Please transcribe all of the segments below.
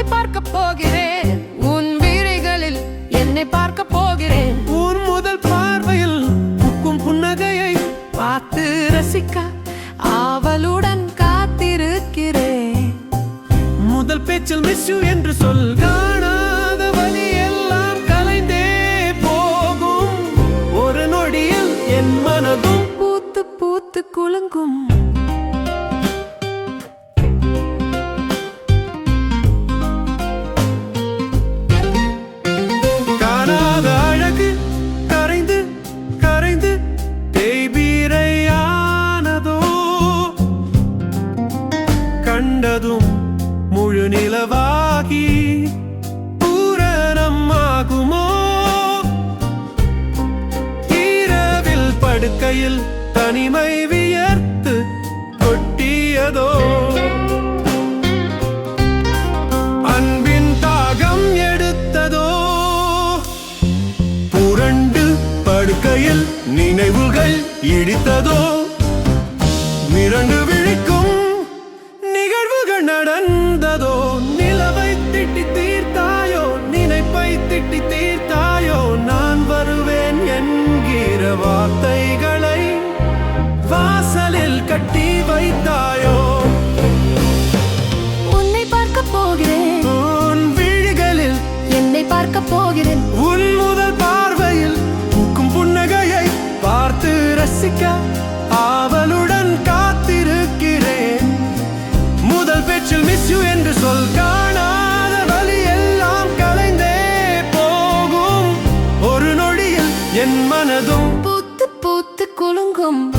உன்னை பார்க்க போகிறேன். உன் விழிகளில் என்னை பார்க்க போகிறேன். உன் முதல் பார்வையில் புக்கும் புன்னகையை பார்த்து ரசிக்க ஆவலுடன் காத்திருக்கிறேன். முதல் பேச்சில் மிஸ் யூ என்று சொல் காணாத வழி எல்லாம் கலைந்தே போகும். ஒரு நொடியில் என் மனதும் பூத்து பூத்து குலுங்கும். கண்டதும் முழு நிலவாகி பூரணமாகுமோ? இரவில் படுக்கையில் தனிமை வியர்த்து கொட்டியதோ? அன்பின் தாகம் எடுத்ததோ? புரண்டு படுக்கையில் நினைவுகள் இடித்ததோ? திட்டி தீர்த்தாயோ நான் வருவேன் என்கிற வார்த்தை என் மனதும் பூத்து பூத்து குலுங்கும்.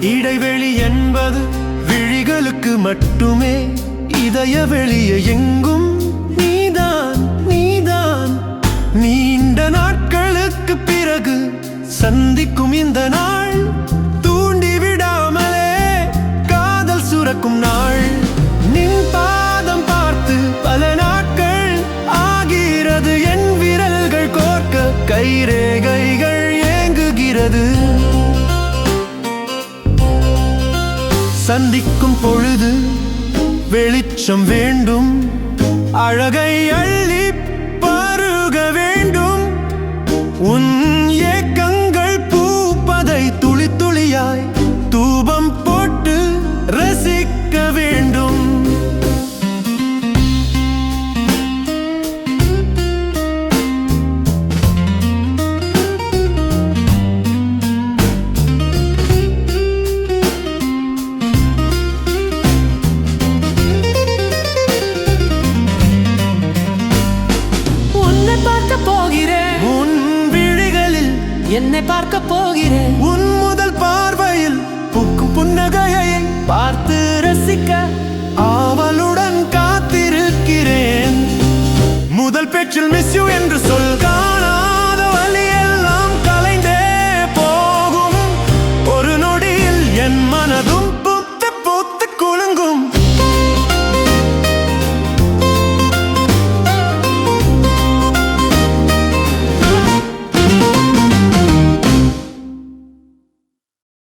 இடைவெளி என்பது விழிகளுக்கு மட்டுமே இதய வெளியே எங்கும் சந்திக்கும் பொழுது வெளிச்சம் வேண்டும். அழகை அழ என்னை பார்க்க போகிறேன். உன் முதல் பார்வையில் பூக்கும் புன்னகையை பார்த்து ரசிக்க ஆவலுடன் காத்திருக்கிறேன். முதல் பேச்சில் மிஸ் யூ என்று சொல்க